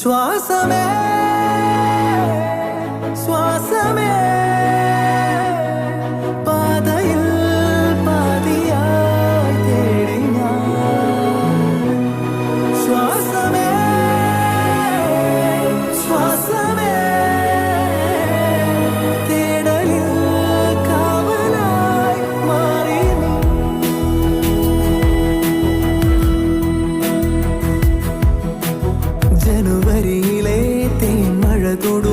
ശ്വാസമേ ശ്വാസമേ. de todo